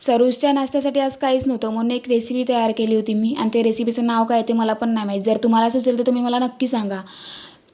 सरोजच्या नाश्त्यासाठी आज काहीच नव्हतं. म्हणून एक रेसिपी तयार केली होती मी. आणि ते रेसिपीचं नाव काय ते मला पण नाही माहीत. जर तुम्हाला सुचेल तर तुम्ही मला नक्की सांगा.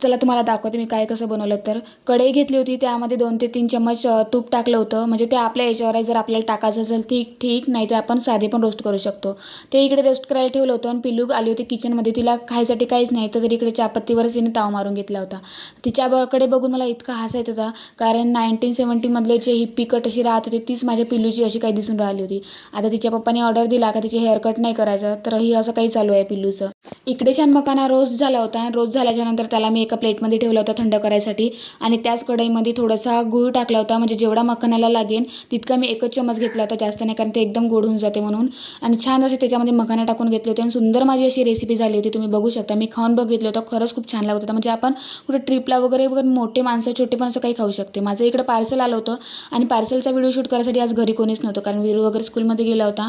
चला तुम्हाला दाखवते मी काय कसं बनवलं. तर कढई घेतली होती त्यामध्ये दोन ते तीन चम्मच तूप टाकलं होतं. म्हणजे ते आपल्या याच्यावर आहे जर आपल्याला टाकायचं असेल ठीक ठीक नाही तर आपण साधे पण रोस्ट करू शकतो. ते इकडे रोस्ट करायला ठेवलं होतं आणि पिल्लू आली होती किचनमध्ये तिला खायसाठी काहीच नाही तर इकडे चहापत्तीवरच तिने ताव मारून घेतला होता. तिच्याकडे बघून मला इतका हास येत होता कारण नाईन्टीन सेवन्टीमधले जे हिप्पी कट अशी राहत होती तीच माझ्या पिल्लूची अशी काही दिसून राहिली होती. आता तिच्या पप्पाने ऑर्डर दिला का तिचे हेअरकट नाही करायचं तर ही असं काही चालू आहे पिल्लूचं. इकडे छान मकाना रोज झाला होता. आणि रोज झाल्याच्यानंतर त्याला मी एका प्लेटमध्ये ठेवला होता थंड करायसाठी. आणि त्याच कढईमध्ये थोडासा गूळ टाकला होता. म्हणजे जेवढा मखानाला लागेल तितका मी एकच चमच घेतला होता. जास्त नाही कारण ते एकदम गोड होऊन जाते म्हणून. आणि छान असे त्याच्यामध्ये मखाना टाकून घेतले होते. आणि सुंदर माझी अशी रेसिपी झाली होती. तुम्ही बघू शकता. मी खाऊन बघितलं होतं. खरंच खूप छान लागत होतं. म्हणजे आपण कुठे ट्रिपला वगैरे वगैरे मोठे माणसं छोटे पण असं काही खाऊ शकते. माझं इकडं पार्सल आलं होतं. आणि पार्सलचा व्हिडिओ शूट करायसाठी आज घरी कोणीच नव्हतं. कारण विरू वगैरे स्कूलमध्ये गेला होता.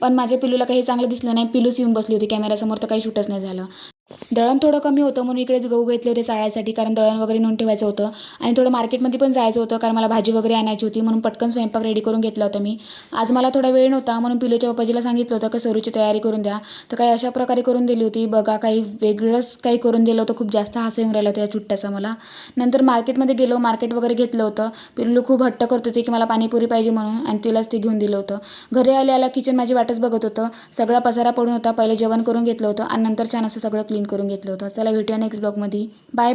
पण माझ्या पिलूला काही चांगलं दिसलं नाही. पिलूच येऊन बसली होती. कॅमेऱ्यासमोर तर काही शूटच नाही झालं. दळण थोडं कमी होतं म्हणून इकडेच गहू घेतले होते चाळायसाठी कारण दळण वगैरे नेऊन ठेवायचं होतं. आणि थोडं मार्केटमध्ये पण जायचं होतं कारण मला भाजी वगैरे आणायची होती म्हणून पटकन स्वयंपाक रेडी करून घेतला होता मी. आज मला थोडा वेळ नव्हता म्हणून पिलूच्या पप्पाजीला सांगितलं होतं का सरूची तयारी करून द्या. तर काही अशा प्रकारे करून दिली होती. बघा काही वेगळंच काही करून दिलं होतं. खूप जास्त हास येऊन राहिला होता या चुट्ट्याचा मला. नंतर मार्केटमध्ये गेलो मार्केट वगैरे घेतलं होतं. पिल्लू खूप हट्ट करत होती की मला पाणीपुरी पाहिजे म्हणून आणि तिलाच ते घेऊन दिलं होतं. घरी आले आला किचन माझी वाटच बघत होतं. सगळा पसारा पडून होता. पहिले जेवण करून घेतलं होतं आणि नंतर छान असं सगळं क्लीन करून घेतलं होतं. चला भेटूया नेक्स्ट ब्लॉगमध्ये बाय बाय